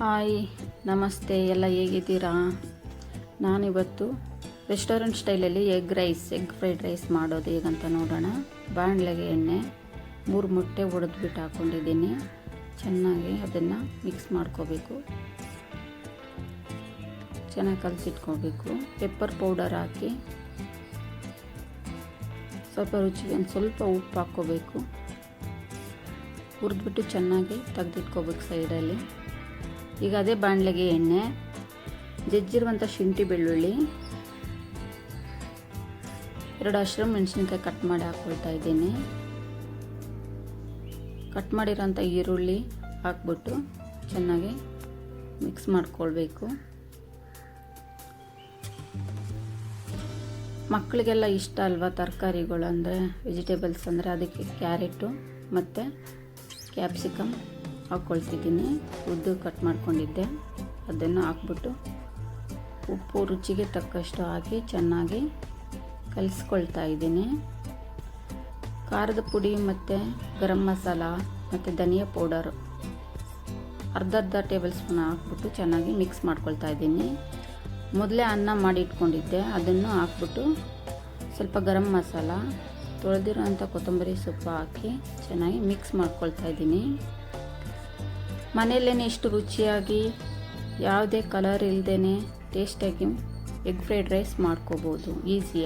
Hi, ನಮಸ್ತೆ, ಎಲ್ಲ ಹೇಗಿದ್ದೀರಾ? ನಾನಿವತ್ತು ರೆಸ್ಟೋರೆಂಟ್ ಸ್ಟೈಲಲ್ಲಿ egg rice egg fried rice ಮಾಡೋದು ಹೇಗಂತ ನೋಡೋಣ. ಬಾಣಲೆಗೆ ಎಣ್ಣೆ, ಮೂರು ಮೊಟ್ಟೆ ಒಡೆದ್ಬಿಟ್ಟು ಹಾಕ್ಕೊಂಡಿದ್ದೀನಿ ಚೆನ್ನಾಗಿ ಅದನ್ನು ಮಿಕ್ಸ್ ಮಾಡ್ಕೋಬೇಕು. ಚೆನ್ನಾಗಿ ಕಲಸಿಟ್ಕೋಬೇಕು. ಪೆಪ್ಪರ್ ಪೌಡರ್ ಹಾಕಿ ಸ್ವಲ್ಪ ರುಚಿಗೆ ಒಂದು ಸ್ವಲ್ಪ ಉಪ್ಪು ಹಾಕ್ಕೋಬೇಕು. ಹುರಿದ್ಬಿಟ್ಟು ಚೆನ್ನಾಗಿ ತೆಗೆದಿಟ್ಕೋಬೇಕು ಸೈಡಲ್ಲಿ ಈಗ ಅದೇ ಬಾಣಲೆಗೆ ಎಣ್ಣೆ ಜಜ್ಜಿರುವಂಥ ಶುಂಠಿ ಬೆಳ್ಳುಳ್ಳಿ, ಎರಡು ಹಸಿರು ಮೆಣಸಿನ್ಕಾಯಿ ಕಟ್ ಮಾಡಿ ಹಾಕ್ಕೊಳ್ತಾ ಇದ್ದೀನಿ. ಕಟ್ ಮಾಡಿರೋಂಥ ಈರುಳ್ಳಿ ಹಾಕ್ಬಿಟ್ಟು ಚೆನ್ನಾಗಿ ಮಿಕ್ಸ್ ಮಾಡ್ಕೊಳ್ಬೇಕು. ಮಕ್ಕಳಿಗೆಲ್ಲ ಇಷ್ಟ ಅಲ್ವಾ ತರಕಾರಿಗಳು ಅಂದರೆ ವೆಜಿಟೇಬಲ್ಸ್ ಅಂದರೆ, ಅದಕ್ಕೆ ಕ್ಯಾರೆಟು ಮತ್ತು ಕ್ಯಾಪ್ಸಿಕಮ್ ಹಾಕ್ಕೊಳ್ತಿದ್ದೀನಿ. ಉದ್ದು ಕಟ್ ಮಾಡ್ಕೊಂಡಿದ್ದೆ. ಅದನ್ನು ಹಾಕ್ಬಿಟ್ಟು ಉಪ್ಪು ರುಚಿಗೆ ತಕ್ಕಷ್ಟು ಹಾಕಿ ಚೆನ್ನಾಗಿ ಕಲಿಸ್ಕೊಳ್ತಾ ಇದ್ದೀನಿ. ಖಾರದ ಪುಡಿ ಮತ್ತು ಗರಂ ಮಸಾಲ ಮತ್ತು ಧನಿಯಾ ಪೌಡರ್ ಅರ್ಧ ಅರ್ಧ ಟೇಬಲ್ ಸ್ಪೂನ್ ಹಾಕ್ಬಿಟ್ಟು ಚೆನ್ನಾಗಿ ಮಿಕ್ಸ್ ಮಾಡ್ಕೊಳ್ತಾ ಇದ್ದೀನಿ. ಮೊದಲೇ ಅನ್ನ ಮಾಡಿ ಇಟ್ಕೊಂಡಿದ್ದೆ. ಅದನ್ನು ಹಾಕ್ಬಿಟ್ಟು ಸ್ವಲ್ಪ ಗರಂ ಮಸಾಲ ತೊಳೆದಿರೋಂಥ ಕೊತ್ತಂಬರಿ ಸೊಪ್ಪು ಹಾಕಿ ಚೆನ್ನಾಗಿ ಮಿಕ್ಸ್ ಮಾಡ್ಕೊಳ್ತಾ ಇದ್ದೀನಿ. ಮನೆಯಲ್ಲೇ ಇಷ್ಟು ರುಚಿಯಾಗಿ ಯಾವುದೇ ಕಲರ್ ಇಲ್ಲದೇ ಟೇಸ್ಟಾಗಿ ಎಗ್ ಫ್ರೈಡ್ ರೈಸ್ ಮಾಡ್ಕೋಬೋದು ಈಸಿಯಾಗಿ